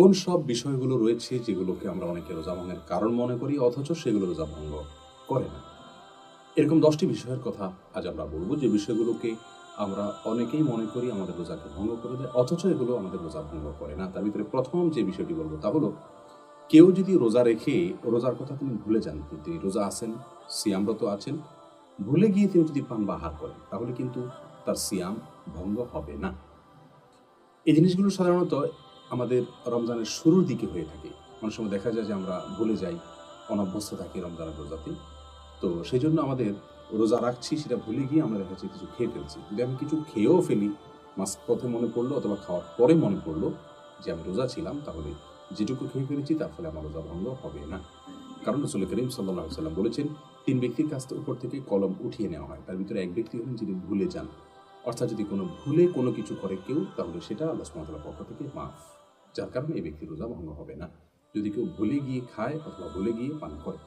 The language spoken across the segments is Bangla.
কোন সব বিষয়গুলো রয়েছে যেগুলোকে আমরা অনেকে রোজা ভঙ্গের কারণ মনে করি, অথচ সেগুলো রোজা ভঙ্গ করে না? এরকম দশটি বিষয়ের কথা আজ আমরা বলব, যে বিষয়গুলোকে আমরা অনেকেই মনে করি আমাদের রোজাকে ভঙ্গ করে দেয়, অথচ এগুলো আমাদের রোজা ভঙ্গ করে না। তার ভিতরে প্রথম যে বিষয়টি বলব তা হলো, কেউ যদি রোজা রেখে, রোজার কথা তিনি ভুলে যান, তিনি রোজা আছেন, সিয়ামরত আছেন, ভুলে গিয়ে তিনি যদি পান বাহার করেন, তাহলে কিন্তু তার সিয়াম ভঙ্গ হবে না। এই জিনিসগুলো সাধারণত আমাদের রমজানের শুরুর দিকে হয়ে থাকে। অনেক সময় দেখা যায় যে আমরা ভুলে যাই, অনভ্যস্ত থাকি রমজানের রোজাতে তো সেই জন্য আমাদের রোজা রাখছি, সেটা ভুলে গিয়ে আমরা দেখা যাচ্ছে কিছু খেয়ে ফেলছি। যদি আমি কিছু খেয়েও ফেলি, মাস পথে মনে পড়ল অথবা খাওয়ার পরে মনে পড়ল যে আমি রোজা ছিলাম, তাহলে যেটুকু খেয়ে ফেলেছি তার ফলে আমার রোজা ভঙ্গ হবে না। কারণ রসুল করিম সাল্লাহ সাল্লাম বলেছেন, তিন ব্যক্তির কাছ থেকে উপর থেকে কলম উঠিয়ে নেওয়া হয়। তার ভিতরে এক ব্যক্তি হলেন যিনি ভুলে যান। অর্থাৎ যদি কোনো ভুলে কোনো কিছু করে কেউ, তাহলে সেটা আল্লাহ সুমতালার পক্ষ থেকে মাফ। যার কারণে এই ব্যক্তির রোজা ভঙ্গ হবে না। যদি কেউ ভুলে গিয়ে খায় অথবা ভুলে গিয়ে পান করে।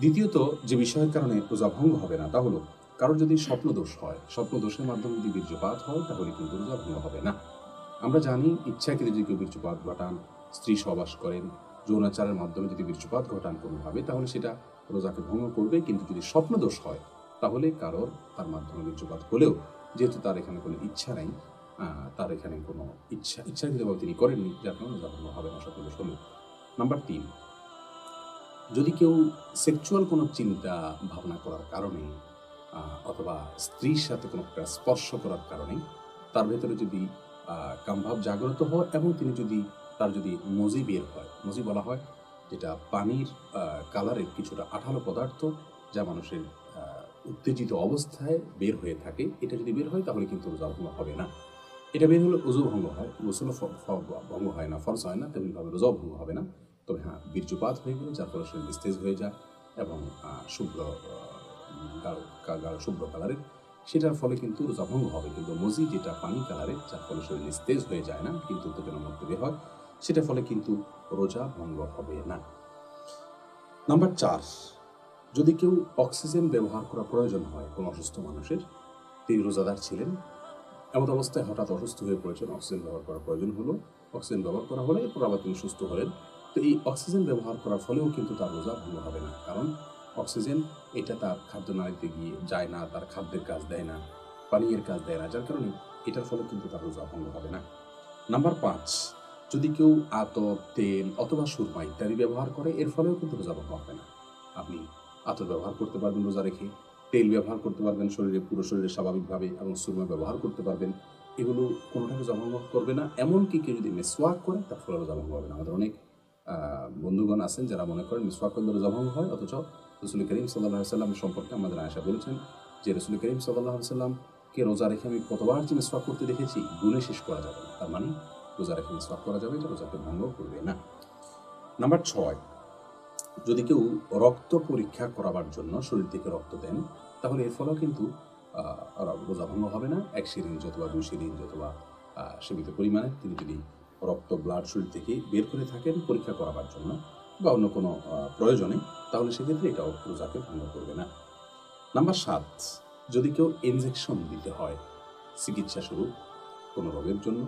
দ্বিতীয়ত, যে বিষয়ের কারণে রোজা ভঙ্গ হবে না তা হলো, কারোর যদি স্বপ্ন দোষ হয় স্বপ্ন দোষের মাধ্যমে যদি বীর্যপাত হয়, তাহলে কিন্তু রোজা ভঙ্গ হবে না। আমরা জানি, ইচ্ছাকৃত যদি কেউ বীর্যপাত ঘটান, স্ত্রী সবাস করেন, যৌনাচারের মাধ্যমে যদি বীর্যপাত ঘটান কোনোভাবে, তাহলে সেটা রোজাকে ভঙ্গ করবে। কিন্তু যদি স্বপ্ন দোষ হয়, তাহলে কারোর তার মাধ্যমে বীর্যপাত হলেও, যেহেতু তার এখানে কোনো ইচ্ছা নেই তার এখানে কোনো ইচ্ছা, ইচ্ছাকৃতভাবে তিনি করেননি, যার কারণে ভঙ্গ হবে না স্বপ্ন দোষ নাম্বার তিন, যদি কেউ সেক্সুয়াল কোনো চিন্তা, ভাবনা করার কারণে অথবা স্ত্রীর সাথে কোনো একটা স্পর্শ করার কারণে, তার ভেতরে যদি কামভাব জাগ্রত হয় এবং তিনি যদি, তার যদি মজি বের হয়, মজি বলা হয়, যেটা পানির কালারের কিছুটা আঠালো পদার্থ যা মানুষের উত্তেজিত অবস্থায় বের হয়ে থাকে, এটা যদি বের হয় তাহলে কিন্তু রোজা হবে না। এটা বের হলে উজু ভঙ্গ হয়। ফ- ভঙ্গ হয় না, ফরজ হয় না, তেমনিভাবে রোজাও ভঙ্গ হবে না। তবে হ্যাঁ বীর্যপাত হয়ে গেলে যার ফলে শরীর নিস্তেজ হয়ে যায় এবং শুভ্র গাঢ় গাঢ় শুভ্র কালারের সেটার ফলে কিন্তু রোজা ভঙ্গ হবে। কিন্তু মজি যেটা পানি কালারের, যার ফলে শরীর নিস্তেজ হয়ে যায় না, কিন্তু উত্তেজনার মধ্যে বের হয় সেটার ফলে কিন্তু রোজা ভঙ্গ হবে না। নাম্বার চার, যদি কেউ অক্সিজেন ব্যবহার করা প্রয়োজন হয় কোনো অসুস্থ মানুষের, তিনি রোজাদার ছিলেন এমন অবস্থায় হঠাৎ অসুস্থ হয়ে পড়েছেন, অক্সিজেন ব্যবহার করার প্রয়োজন হলো। অক্সিজেন ব্যবহার করা হলে এরপর আবার তিনি সুস্থ হলেন। তো এই অক্সিজেন ব্যবহার করার ফলেও কিন্তু তার রোজা ভঙ্গ হবে না। কারণ অক্সিজেন, এটা তার খাদ্য নাড়িতে গিয়ে যায় না, তার খাদ্যের কাজ দেয় না, পানীয়ের কাজ দেয় না। যার কারণে এটার ফলে কিন্তু তার রোজা ভঙ্গ হবে না। নাম্বার পাঁচ, যদি কেউ আতর তেল অথবা সুরমা ইত্যাদি ব্যবহার করে, এর ফলেও কিন্তু রোজা ভঙ্গ হবে না। আপনি আতর ব্যবহার করতে পারবেন রোজা রেখে। তেল ব্যবহার করতে পারবেন, শরীরে পুরো শরীরে স্বাভাবিকভাবে এবং সুরমা ব্যবহার করতে পারবেন। এগুলো কোনোটাকে জবাঙ্গ করবে না। এমনকি কেউ যদি মেসওয়াক করে, তার ফলে জবাঙ্গ হবে না। আমাদের অনেক বন্ধুগণ আছেন যারা মনে করেন মিসওয়াক করলে জবাঙ্গ হয়, অথচ রসুল করিম সাল্লাহ সাল্লাম সম্পর্কে আমাদের আয়সা বলেছেন যে রসুল করিম সাল্লাহ সাল্লামকে রোজা রেখে আমি কতবার যে মিসওয়াক করতে দেখেছি, গুণে শেষ করা যাবে না। তার মানে রোজা রেখে মিসওয়াক করা যাবে এটা রোজাকে ভঙ্গ করবে না। নাম্বার ছয় যদি কেউ রক্ত পরীক্ষা করাবার জন্য শরীর থেকে রক্ত দেন, তাহলে এর ফলেও কিন্তু রোজা হবে না। এক সিরিঞ্জ অথবা দুই সিরিঞ্জ অথবা সীমিত পরিমাণে তিনি যদি রক্ত ব্লাড শরীর থেকে বের করে থাকেন পরীক্ষা করাবার জন্য বা অন্য কোনো প্রয়োজনে, তাহলে সেক্ষেত্রে এটাও রোজাকে ভঙ্গ করবে না। নাম্বার সাত, যদি কেউ ইনজেকশন দিতে হয়, চিকিৎসা স্বরূপ কোনো রোগের জন্য,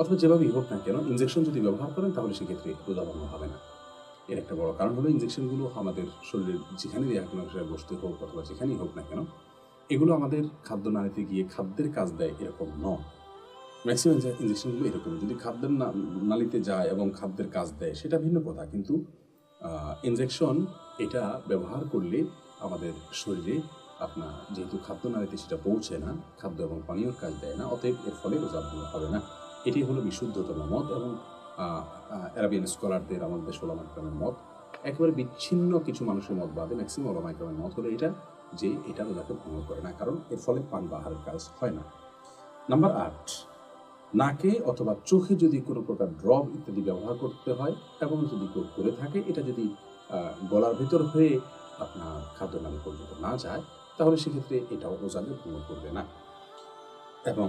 অথবা যেভাবেই হোক না কেন ইনজেকশন যদি ব্যবহার করেন, তাহলে সেক্ষেত্রে রোজা ভঙ্গ হবে না। এর একটা বড় কারণ হলো ইনজেকশনগুলো আমাদের শরীরের দেওয়া কোনো সেটা বসতে হোক অথবা যেখানেই হোক না কেন, এগুলো আমাদের খাদ্য নালীতে গিয়ে খাদ্যের কাজ দেয় এরকম নয়। ম্যাক্সিমাম ইনজেকশনগুলো এরকম, যদি খাদ্যের নালীতে যায় এবং খাদ্যের কাজ দেয়, সেটা ভিন্ন কথা। কিন্তু ইনজেকশন এটা ব্যবহার করলে আমাদের শরীরে আপনার যেহেতু খাদ্য নালীতে সেটা পৌঁছে না, খাদ্য এবং পানীয়র কাজ দেয় না, অতএব এর ফলে রোজা ভঙ্গ হবে না। এটি হলো বিশুদ্ধতম মত এবং অ্যারাবিয়ান স্কলারদের আমাদের দেশ ওলামাইক্রামের মত। একেবারে বিচ্ছিন্ন কিছু মানুষের মত বাদে ম্যাক্সিমাম ওলামাইক্রামের মত হলো এটা যে এটা রোজাকে ভঙ্গ করে না, কারণ এর ফলে পান বা আহারের কাজ হয় না। নাম্বার আট, নাকে অথবা চোখে যদি কোনো প্রকার ড্রপ ইত্যাদি ব্যবহার করতে হয় এবং যদি কেউ করে থাকে, এটা যদি গলার ভিতর হয়ে আপনার খাদ্য নামে পর্যন্ত না যায়, তাহলে সেক্ষেত্রে এটাও রোজাকে ভঙ্গ করবে না। এবং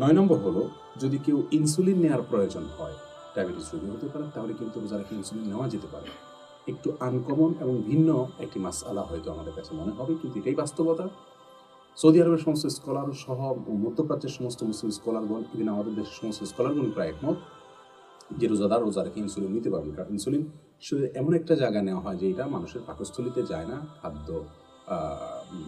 নয় নম্বর হলো, যদি কেউ ইনসুলিন নেওয়ার প্রয়োজন হয় ডায়াবেটিস রোগী হতে পারে তাহলে কিন্তু রোজা রেখে ইনসুলিন নেওয়া যেতে পারে। একটু আনকমন এবং ভিন্ন একটি মাস আলা হয়তো আমাদের কাছে মনে হবে, কিন্তু এটাই বাস্তবতা। সৌদি আরবের সমস্ত স্কলার সহ মধ্যপ্রাচ্যের সমস্ত মুসলিম স্কলারগণ ইভেন আমাদের দেশের সমস্ত স্কলারগণ প্রায় একমত যে রোজাদার রোজা রেখে ইনসুলিন নিতে পারবেন, কারণ ইনসুলিন শরীরে এমন একটা জায়গা নেওয়া হয় যে এটা মানুষের পাকস্থলিতে যায় না, খাদ্য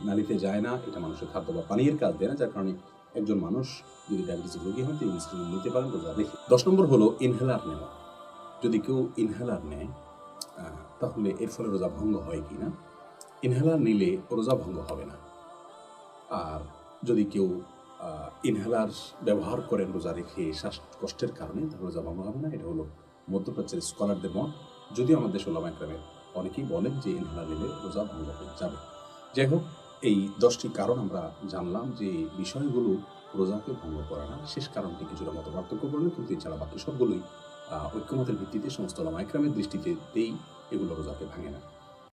নালীতে যায় না, এটা মানুষের খাদ্য বা পানীয়ের কাজ দেয় না, যার কারণে একজন মানুষ যদি ডায়াবেটিস রোগী হয় তিনি ইনসুলিন নিতে পারেন, রোজা রেখে। দশ নম্বর হলো ইনহেলার নেওয়া। যদি কেউ ইনহেলার নেয় তাহলে এর ফলে রোজা ভঙ্গ হয় কি না? ইনহেলার নিলে রোজা ভঙ্গ হবে না। আর যদি কেউ ইনহেলার ব্যবহার করেন রোজা রেখে শ্বাসকষ্টের কারণে, তাহলে রোজা ভঙ্গ হবে না। এটা হলো মধ্যপ্রাচ্যের স্কলারদের মত। যদিও আমাদের সোলামা একরামের অনেকেই বলেন যে ইনহেলার নিলে রোজা ভঙ্গ হয়ে যাবে। যাই হোক এই দশটি কারণ আমরা জানলাম যে বিষয়গুলো রোজাকে ভঙ্গ করে না। শেষ কারণটি কিছুটা মতো পার্থক্য করলে কিন্তু এছাড়া বাকি সবগুলোই ঐক্যমতের ভিত্তিতে সমস্ত লামাইক্রামের দৃষ্টিতে দৃষ্টিতেই এগুলো রোজাকে ভাঙে না।